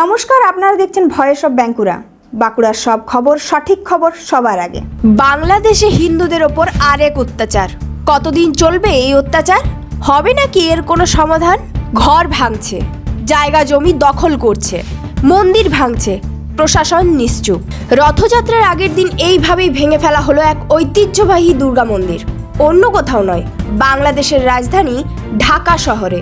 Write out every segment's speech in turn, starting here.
নমস্কার, আপনারা দেখছেন ভয়েস অফ ব্যাঙ্কুরা। বাঁকুড়ার সব খবর, সঠিক খবর সবার আগে। বাংলাদেশে হিন্দুদের ওপর আরেক অত্যাচার। কতদিন চলবে এই অত্যাচার? হবে নাকি এর কোনো সমাধান? ঘর ভাঙছে, জায়গা জমি দখল করছে, মন্দির ভাঙছে, প্রশাসন নিশ্চুপ। রথযাত্রার আগের দিন এইভাবেই ভেঙে ফেলা হলো এক ঐতিহ্যবাহী দুর্গা মন্দির। অন্য কোথাও নয়, বাংলাদেশের রাজধানী ঢাকা শহরে।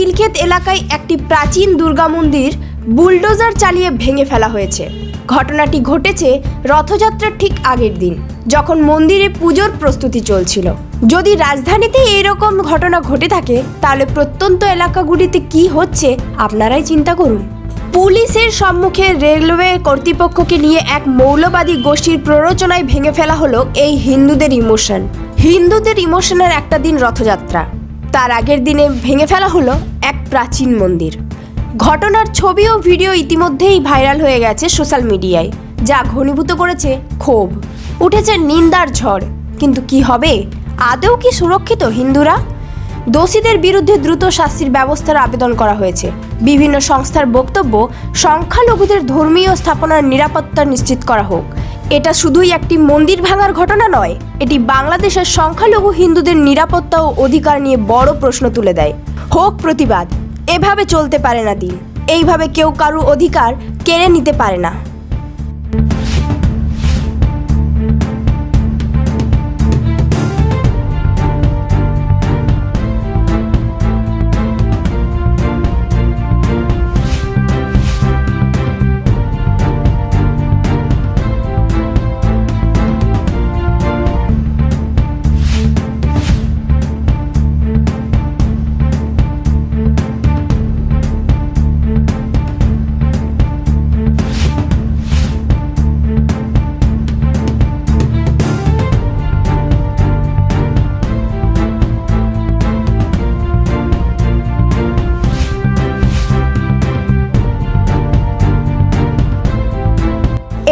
খিলক্ষেত এলাকায় একটি প্রাচীন দুর্গা মন্দির বুলডোজার চালিয়ে ভেঙে ফেলা হয়েছে। ঘটনাটি ঘটেছে রথযাত্রার ঠিক আগের দিন, যখন মন্দিরে পুজোর প্রস্তুতি চলছিল। যদি রাজধানীতে এরকম ঘটনা ঘটে থাকে, তাহলে প্রত্যন্ত এলাকাগুলিতে কি হচ্ছে আপনারাই চিন্তা করুন। পুলিশের সম্মুখে রেলওয়ে কর্তৃপক্ষকে নিয়ে এক মৌলবাদী গোষ্ঠীর প্ররোচনায় ভেঙে ফেলা হলো এই হিন্দুদের ইমোশন। হিন্দুদের ইমোশনের একটা দিন রথযাত্রা। তার আগের দিনে ভেঙে ফেলা হলো এক প্রাচীন মন্দির। ঘটনার ছবি ও ভিডিও ইতিমধ্যেই ভাইরাল হয়ে গেছে সোশ্যাল মিডিয়ায়, যা ঘনীভূত করেছে ক্ষোভ। উঠেছে নিন্দার ঝড়, কিন্তু কি হবে? আদৌ কি সুরক্ষিত হিন্দুরা? দোষীদের বিরুদ্ধে দ্রুত শাস্তির ব্যবস্থার আবেদন করা হয়েছে। বিভিন্ন সংস্থার বক্তব্য, সংখ্যালঘুদের ধর্মীয় স্থাপনার নিরাপত্তা নিশ্চিত করা হোক। এটা শুধুই একটি মন্দির ভাঙার ঘটনা নয়, এটি বাংলাদেশের সংখ্যালঘু হিন্দুদের নিরাপত্তা ও অধিকার নিয়ে বড় প্রশ্ন তুলে দেয়। হোক প্রতিবাদ, এভাবে চলতে পারে না দিন। এইভাবে কেউ কারু অধিকার কেড়ে নিতে পারে না।